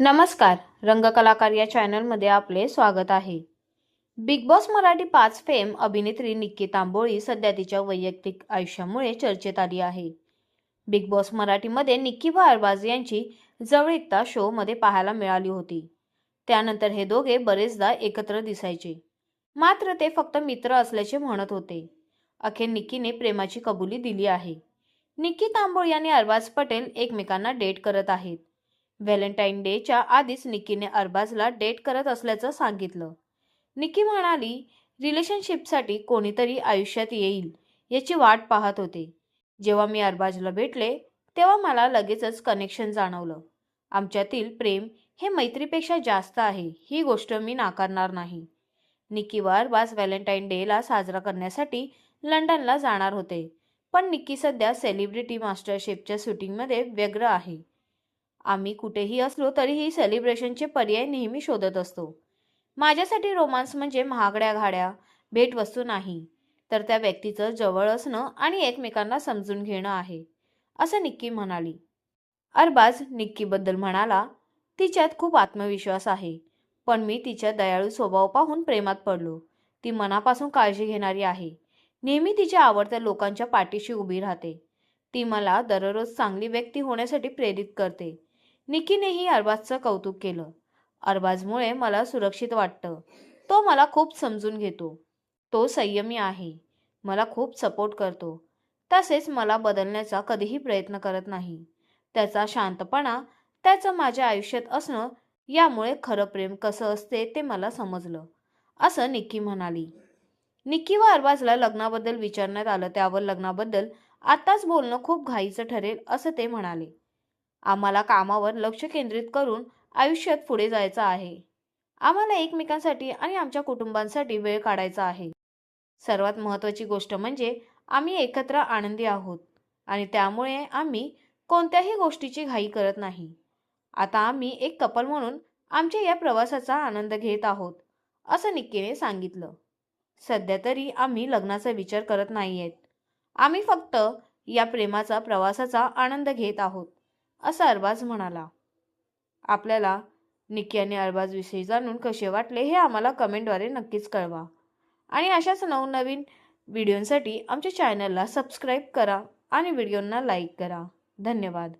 नमस्कार रंगकलाकार या चॅनलमध्ये आपले स्वागत आहे. बिग बॉस मराठी पाच फेम अभिनेत्री निक्की तांबोळी सध्या तिच्या वैयक्तिक आयुष्यामुळे चर्चेत आली आहे. बिग बॉस मराठीमध्ये निक्की भारबाज अरबाज यांची जवळीकता शोमध्ये पाहायला मिळाली होती. त्यानंतर हे दोघे बरेचदा एकत्र दिसायचे. मात्र ते फक्त मित्र असल्याचे म्हणत होते. अखेर निक्कीने प्रेमाची कबुली दिली आहे. निक्की तांबोळी आणि अरबाज पटेल एकमेकांना डेट करत आहेत. व्हॅलेंटाईन डेच्या आधीच निक्कीने अरबाजला डेट करत असल्याचं सांगितलं. निक्की म्हणाली रिलेशनशिपसाठी कोणीतरी आयुष्यात येईल याची वाट पाहत होते. जेव्हा मी अरबाजला भेटले तेव्हा मला लगेचच कनेक्शन जाणवलं. आमच्यातील प्रेम हे मैत्रीपेक्षा जास्त आहे ही गोष्ट मी नाकारणार नाही. निक्की व अरबाज व्हॅलेंटाईन डेला साजरा करण्यासाठी लंडनला जाणार होते. पण निक्की सध्या सेलिब्रिटी मास्टरशेफच्या शूटिंगमध्ये व्यग्र आहे. आम्ही कुठेही असलो तरीही सेलिब्रेशनचे पर्याय नेहमी शोधत असतो. माझ्यासाठी रोमांस म्हणजे महागड्या घाड्या भेटवस्तू नाही. तर त्या व्यक्तीचं जवळ असणं आणि एकमेकांना समजून घेणं आहे असं निक्की म्हणाली. अरबाज निक्कीबद्दल म्हणाला तिच्यात खूप आत्मविश्वास आहे. पण मी तिच्या दयाळू स्वभाव पाहून प्रेमात पडलो. ती मनापासून काळजी घेणारी आहे. नेहमी तिच्या आवडत्या लोकांच्या पाठीशी उभी राहते. ती मला दररोज चांगली व्यक्ती होण्यासाठी प्रेरित करते. निकीनेही अरबाजचं कौतुक केलं. अरबाजमुळे मला सुरक्षित वाटतं. तो मला खूप समजून घेतो. तो संयमी आहे. मला खूप सपोर्ट करतो. तसेच मला बदलण्याचा कधीही प्रयत्न करत नाही. त्याचा शांतपणा त्याचं माझ्या आयुष्यात असणं यामुळे खरं प्रेम कसं असते ते मला समजलं. असं निक्की म्हणाली. निक्की व अरबाजला लग्नाबद्दल विचारण्यात आलं. त्यावर लग्नाबद्दल आताच बोलणं खूप घाईचं ठरेल असं ते म्हणाले. आम्हाला कामावर लक्ष केंद्रित करून आयुष्यात पुढे जायचं आहे. आम्हाला एकमेकांसाठी आणि आमच्या कुटुंबांसाठी वेळ काढायचा आहे. सर्वात महत्त्वाची गोष्ट म्हणजे आम्ही एकत्र आनंदी आहोत आणि त्यामुळे आम्ही कोणत्याही गोष्टीची घाई करत नाही. आता आम्ही एक कपल म्हणून आमच्या या प्रवासाचा आनंद घेत आहोत असं निक्कीने सांगितलं. सध्या तरी आम्ही लग्नाचा विचार करत नाही आहेत आम्ही फक्त या प्रेमाचा प्रवासाचा आनंद घेत आहोत. असा अरबाज म्हणाला. आपल्याला निक्की आणि अरबाजविषयी जाणून कसे वाटले हे आम्हाला कमेंटद्वारे नक्कीच कळवा. आणि अशाच नवनवीन व्हिडिओंसाठी आमच्या चॅनलला सबस्क्राईब करा आणि व्हिडिओंना लाईक करा. धन्यवाद.